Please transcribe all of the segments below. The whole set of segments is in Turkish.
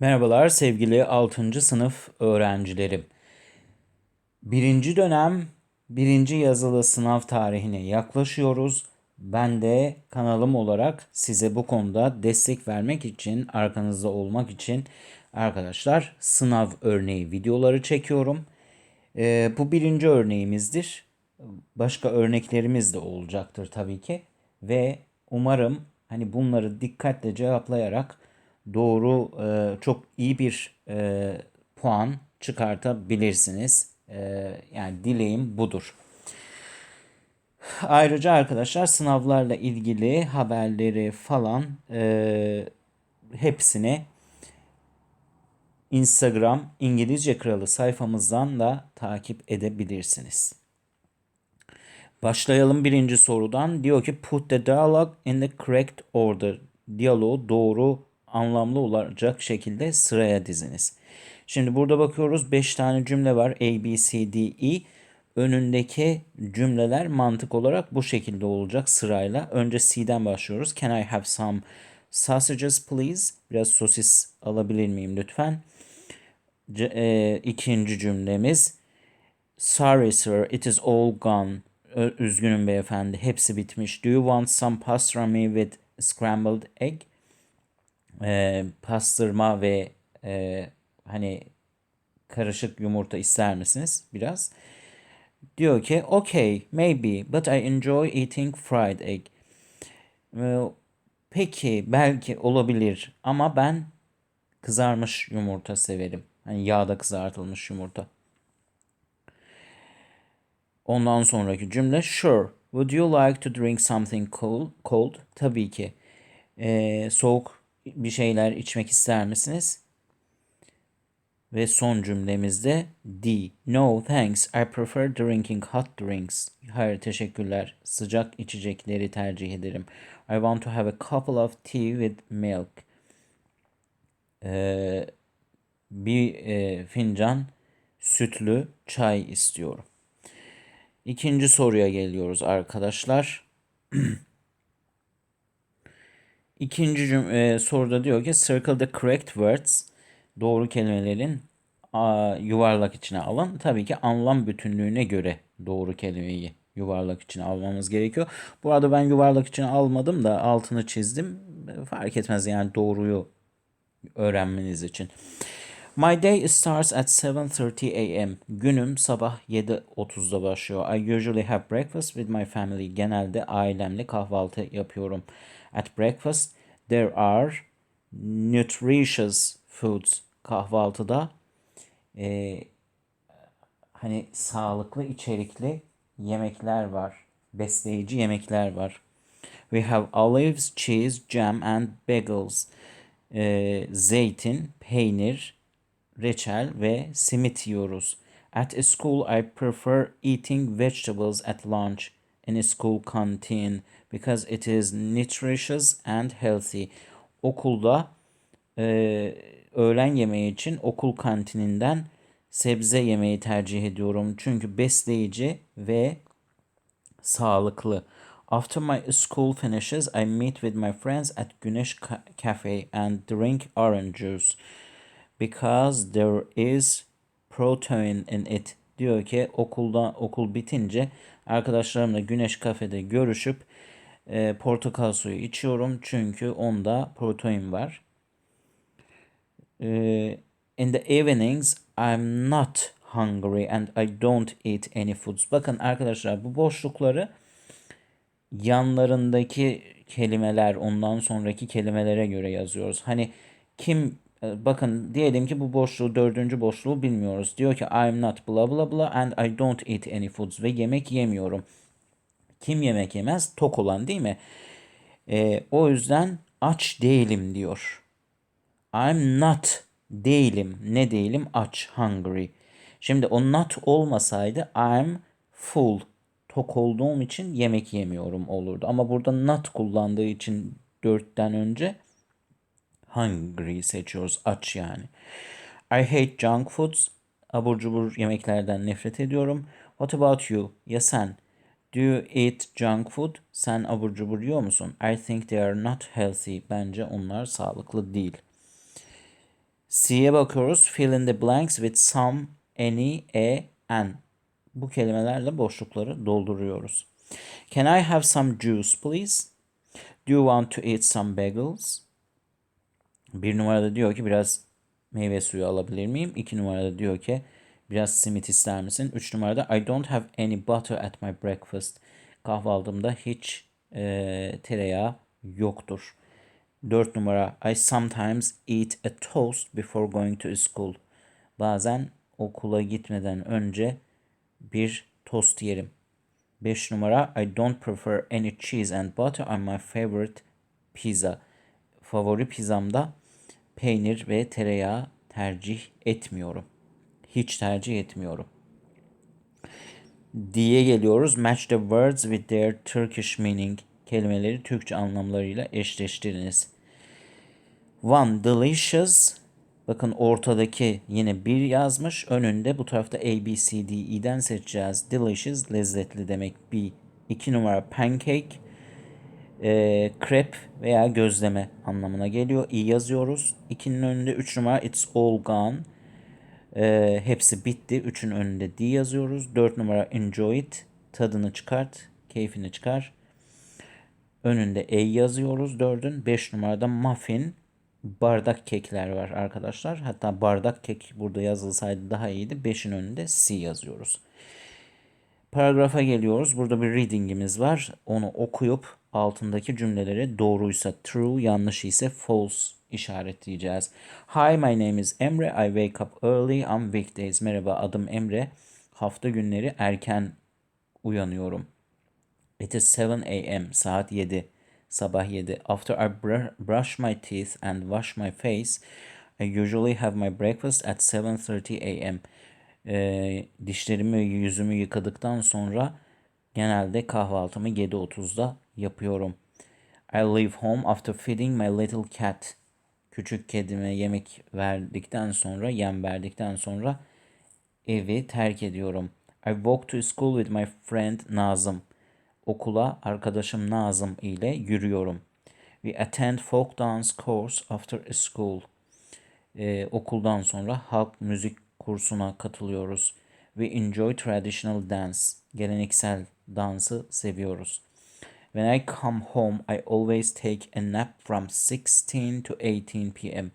Merhabalar sevgili 6. sınıf öğrencilerim. Birinci dönem birinci yazılı sınav tarihine yaklaşıyoruz. Ben de kanalım olarak size bu konuda destek vermek için, arkanızda olmak için arkadaşlar sınav örneği videoları çekiyorum. Ee, bu birinci örneğimizdir. Başka örneklerimiz de olacaktır tabii ki. Ve umarım hani bunları dikkatle cevaplayarak doğru e, çok iyi bir e, puan çıkartabilirsiniz. E, yani dileğim budur. Ayrıca arkadaşlar sınavlarla ilgili haberleri falan e, hepsini Instagram İngilizce Kralı sayfamızdan da takip edebilirsiniz. Başlayalım birinci sorudan. Diyor ki put the dialogue in the correct order. Diyaloğu doğru anlamlı olacak şekilde sıraya diziniz. Şimdi burada bakıyoruz 5 tane cümle var. A, B, C, D, E. Önündeki cümleler mantık olarak bu şekilde olacak sırayla. Önce C'den başlıyoruz. Can I have some sausages please? Biraz sosis alabilir miyim lütfen? C- e, ikinci cümlemiz Sorry sir, it is all gone. Üzgünüm beyefendi, hepsi bitmiş. Do you want some pastrami with scrambled egg? E, pastırma ve e, hani karışık yumurta ister misiniz biraz? Diyor ki okay maybe but I enjoy eating fried egg. E, peki belki olabilir ama ben kızarmış yumurta severim. Hani yağda kızartılmış yumurta. Ondan sonraki cümle sure. Would you like to drink something cold? Cold. Tabii ki. E, soğuk bir şeyler içmek ister misiniz? Ve son cümlemizde D. No thanks. I prefer drinking hot drinks. Hayır teşekkürler. Sıcak içecekleri tercih ederim. I want to have a couple of tea with milk. Ee, bir e, fincan sütlü çay istiyorum. İkinci soruya geliyoruz arkadaşlar. İkinci cüm- e, soruda diyor ki circle the correct words. Doğru kelimelerin yuvarlak içine alın. Tabii ki anlam bütünlüğüne göre doğru kelimeyi yuvarlak içine almamız gerekiyor. Bu arada ben yuvarlak içine almadım da altını çizdim. Fark etmez yani doğruyu öğrenmeniz için. My day starts at 7:30 a.m. Günüm sabah 7.30'da başlıyor. I usually have breakfast with my family. Genelde ailemle kahvaltı yapıyorum. At breakfast there are nutritious foods. Kahvaltıda e, hani sağlıklı içerikli yemekler var. Besleyici yemekler var. We have olives, cheese, jam and bagels. E, zeytin, peynir, reçel ve simit yiyoruz. At school I prefer eating vegetables at lunch in a school canteen because it is nutritious and healthy. Okulda e, öğlen yemeği için okul kantininden sebze yemeği tercih ediyorum. Çünkü besleyici ve sağlıklı. After my school finishes, I meet with my friends at Güneş Cafe and drink orange juice because there is protein in it. Diyor ki okulda okul bitince arkadaşlarımla Güneş Kafede görüşüp e, portakal suyu içiyorum çünkü onda protein var. E, in the evenings I'm not hungry and I don't eat any foods. Bakın arkadaşlar bu boşlukları yanlarındaki kelimeler ondan sonraki kelimelere göre yazıyoruz. Hani kim e, bakın diyelim ki bu boşluğu dördüncü boşluğu bilmiyoruz. Diyor ki I'm not blah blah blah and I don't eat any foods ve yemek yemiyorum. Kim yemek yemez? Tok olan değil mi? E, o yüzden aç değilim diyor. I'm not değilim. Ne değilim? Aç. Hungry. Şimdi o not olmasaydı I'm full. Tok olduğum için yemek yemiyorum olurdu. Ama burada not kullandığı için dörtten önce hungry seçiyoruz. Aç yani. I hate junk foods. Abur cubur yemeklerden nefret ediyorum. What about you? Ya sen? Do you eat junk food? Sen abur cubur yiyor musun? I think they are not healthy. Bence onlar sağlıklı değil. C'ye bakıyoruz. Fill in the blanks with some, any, a, an. Bu kelimelerle boşlukları dolduruyoruz. Can I have some juice please? Do you want to eat some bagels? Bir numarada diyor ki biraz meyve suyu alabilir miyim? İki numarada diyor ki biraz simit ister misin? Üç numarada I don't have any butter at my breakfast. Kahvaltımda hiç e, tereyağı yoktur. Dört numara I sometimes eat a toast before going to school. Bazen okula gitmeden önce bir tost yerim. 5 numara I don't prefer any cheese and butter on my favorite pizza. Favori pizzamda peynir ve tereyağı tercih etmiyorum. Hiç tercih etmiyorum. Diye geliyoruz. Match the words with their Turkish meaning. Kelimeleri Türkçe anlamlarıyla eşleştiriniz. One delicious. Bakın ortadaki yine bir yazmış. Önünde bu tarafta A, B, C, D, E'den seçeceğiz. Delicious lezzetli demek. B. İki numara pancake. E, crepe veya gözleme anlamına geliyor. E yazıyoruz. İkinin önünde 3 numara it's all gone. E, hepsi bitti. 3'ün önünde D yazıyoruz. 4 numara enjoy it. Tadını çıkart. Keyfini çıkar. Önünde A yazıyoruz 4'ün. 5 numarada muffin bardak kekler var arkadaşlar. Hatta bardak kek burada yazılsaydı daha iyiydi. 5'in önünde C yazıyoruz. Paragrafa geliyoruz. Burada bir reading'imiz var. Onu okuyup altındaki cümleleri doğruysa true, yanlış ise false işaretleyeceğiz. Hi, my name is Emre. I wake up early on weekdays. Merhaba, adım Emre. Hafta günleri erken uyanıyorum. It is 7 a.m. Saat 7. Sabah 7. After I br- brush my teeth and wash my face, I usually have my breakfast at 7:30 a.m. Ee, dişlerimi yüzümü yıkadıktan sonra genelde kahvaltımı 7.30'da yapıyorum. I leave home after feeding my little cat. Küçük kedime yemek verdikten sonra, yem verdikten sonra evi terk ediyorum. I walk to school with my friend Nazım. Okula arkadaşım Nazım ile yürüyorum. We attend folk dance course after school. Ee, okuldan sonra halk müzik kursuna katılıyoruz. We enjoy traditional dance. Geleneksel dansı seviyoruz. When I come home, I always take a nap from 16 to 18 p.m.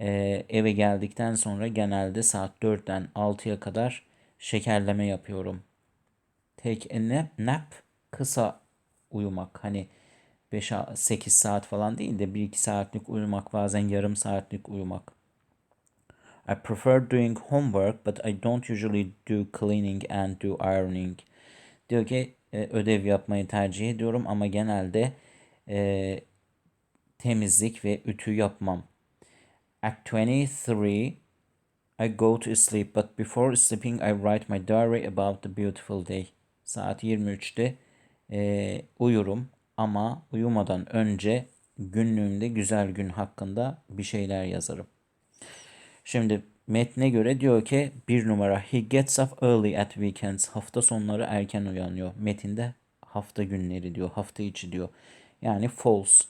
Ee, eve geldikten sonra genelde saat 4'ten 6'ya kadar şekerleme yapıyorum. Take a nap, nap kısa uyumak. Hani 5-8 saat falan değil de 1-2 saatlik uyumak bazen yarım saatlik uyumak. I prefer doing homework but I don't usually do cleaning and do ironing. Diyor ki e, ödev yapmayı tercih ediyorum ama genelde e, temizlik ve ütü yapmam. At 23 I go to sleep but before sleeping I write my diary about the beautiful day. Saat 23'te e, uyurum ama uyumadan önce günlüğümde güzel gün hakkında bir şeyler yazarım. Şimdi metne göre diyor ki bir numara he gets up early at weekends hafta sonları erken uyanıyor. Metinde hafta günleri diyor hafta içi diyor. Yani false.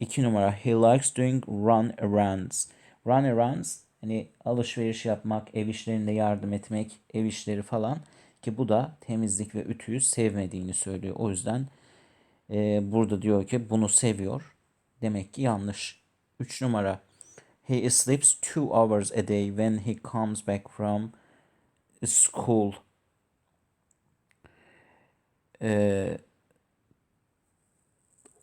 İki numara he likes doing run arounds. Run arounds hani alışveriş yapmak, ev işlerinde yardım etmek, ev işleri falan ki bu da temizlik ve ütüyü sevmediğini söylüyor. O yüzden e, burada diyor ki bunu seviyor. Demek ki yanlış. 3 numara He sleeps two hours a day when he comes back from school. Ee,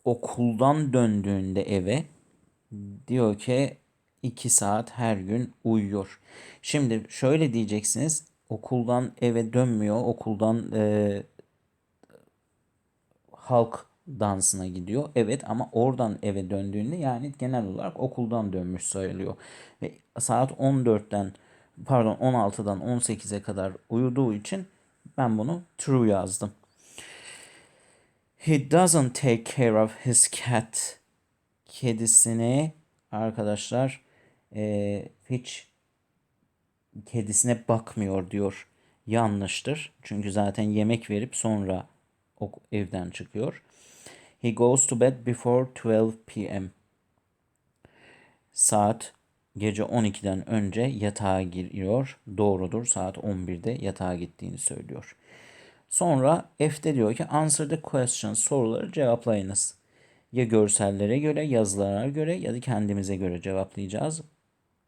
okuldan döndüğünde eve diyor ki iki saat her gün uyuyor. Şimdi şöyle diyeceksiniz. Okuldan eve dönmüyor. Okuldan e, halk dansına gidiyor. Evet ama oradan eve döndüğünde yani genel olarak okuldan dönmüş sayılıyor. Ve saat 14'ten pardon 16'dan 18'e kadar uyuduğu için ben bunu true yazdım. He doesn't take care of his cat. Kedisine arkadaşlar e, hiç kedisine bakmıyor diyor. Yanlıştır. Çünkü zaten yemek verip sonra evden çıkıyor. He goes to bed before 12 p.m. Saat gece 12'den önce yatağa giriyor. Doğrudur. Saat 11'de yatağa gittiğini söylüyor. Sonra F'de diyor ki answer the questions soruları cevaplayınız. Ya görsellere göre, yazılara göre ya da kendimize göre cevaplayacağız.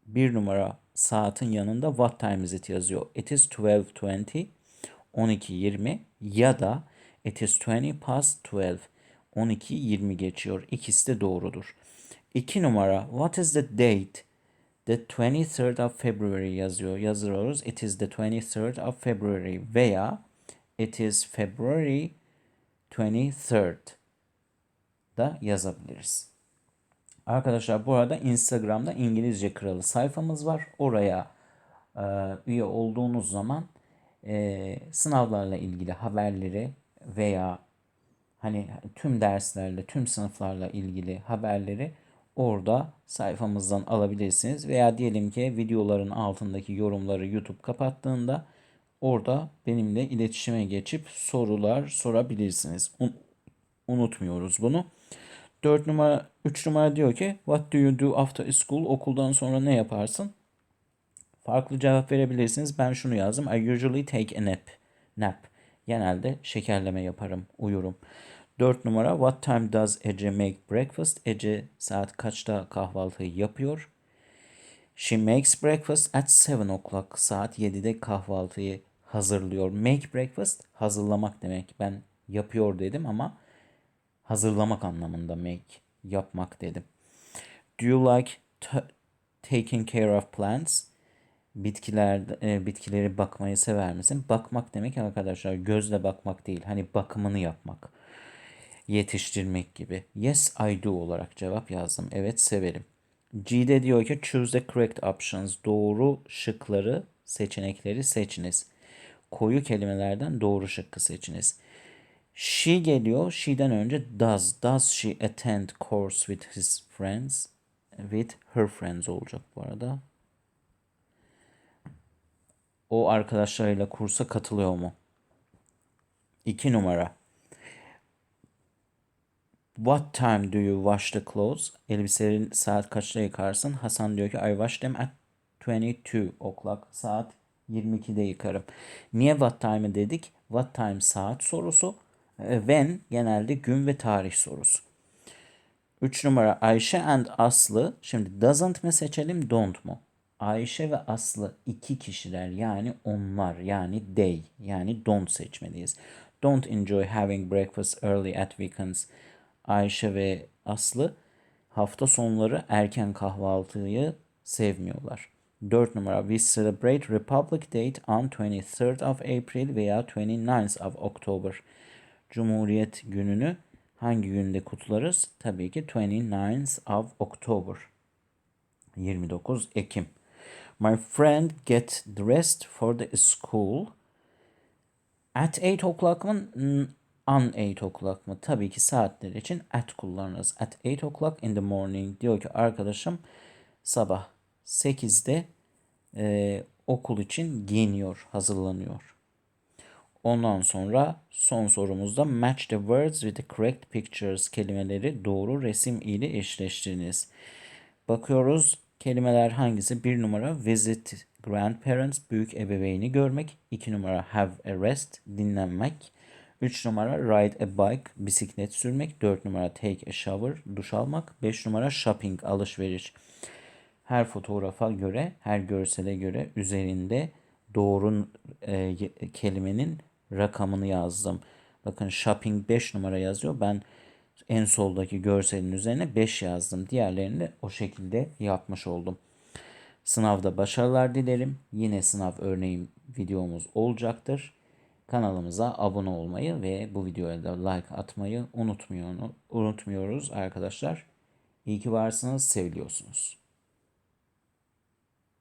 Bir numara saatin yanında what time is it yazıyor. It is 12.20 12.20 ya da it is 20 past 12 12.20 geçiyor. İkisi de doğrudur. İki numara what is the date? The 23rd of February yazıyor. Yazıyoruz. It is the 23rd of February veya it is February 23rd da yazabiliriz. Arkadaşlar bu arada Instagram'da İngilizce Kralı sayfamız var. Oraya e, üye olduğunuz zaman e, sınavlarla ilgili haberleri veya hani tüm derslerle, tüm sınıflarla ilgili haberleri orada sayfamızdan alabilirsiniz. Veya diyelim ki videoların altındaki yorumları YouTube kapattığında orada benimle iletişime geçip sorular sorabilirsiniz. Un- unutmuyoruz bunu. 4 numara 3 numara diyor ki what do you do after school? Okuldan sonra ne yaparsın? Farklı cevap verebilirsiniz. Ben şunu yazdım. I usually take a nap. Nap. Genelde şekerleme yaparım, uyurum. 4 numara What time does Ece make breakfast? Ece saat kaçta kahvaltıyı yapıyor? She makes breakfast at 7 o'clock. Saat 7'de kahvaltıyı hazırlıyor. Make breakfast hazırlamak demek. Ben yapıyor dedim ama hazırlamak anlamında make yapmak dedim. Do you like taking care of plants? Bitkiler e, bitkileri bakmayı sever misin? Bakmak demek arkadaşlar gözle bakmak değil. Hani bakımını yapmak. Yetiştirmek gibi. Yes I do olarak cevap yazdım. Evet severim. G'de diyor ki choose the correct options. Doğru şıkları, seçenekleri seçiniz. Koyu kelimelerden doğru şıkkı seçiniz. She geliyor. She'den önce does. Does she attend course with his friends? With her friends olacak bu arada. O arkadaşlarıyla kursa katılıyor mu? İki numara. What time do you wash the clothes? Elbiseleri saat kaçta yıkarsın? Hasan diyor ki I wash them at 22 o'clock. Saat 22'de yıkarım. Niye what time dedik? What time saat sorusu. E, when genelde gün ve tarih sorusu. 3 numara Ayşe and Aslı. Şimdi doesn't mi seçelim don't mu? Ayşe ve Aslı iki kişiler yani onlar yani they yani don't seçmeliyiz. Don't enjoy having breakfast early at weekends. Ayşe ve Aslı hafta sonları erken kahvaltıyı sevmiyorlar. 4 numara We celebrate Republic Day on 23rd of April veya 29th of October. Cumhuriyet gününü hangi günde kutlarız? Tabii ki 29th of October. 29 Ekim. My friend get dressed for the school. At 8 o'clock mı? On 8 o'clock mı? Tabii ki saatler için at kullanırız. At 8 o'clock in the morning. Diyor ki arkadaşım sabah 8'de e, okul için giyiniyor, hazırlanıyor. Ondan sonra son sorumuzda match the words with the correct pictures kelimeleri doğru resim ile eşleştiriniz. Bakıyoruz kelimeler hangisi? Bir numara visit grandparents büyük ebeveyni görmek. İki numara have a rest dinlenmek. Üç numara ride a bike bisiklet sürmek. Dört numara take a shower duş almak. Beş numara shopping alışveriş. Her fotoğrafa göre, her görsele göre üzerinde doğru e, kelimenin rakamını yazdım. Bakın shopping 5 numara yazıyor. Ben en soldaki görselin üzerine 5 yazdım. Diğerlerini de o şekilde yapmış oldum. Sınavda başarılar dilerim. Yine sınav örneğim videomuz olacaktır. Kanalımıza abone olmayı ve bu videoya da like atmayı unutmuyor, unutmuyoruz arkadaşlar. İyi ki varsınız, seviliyorsunuz.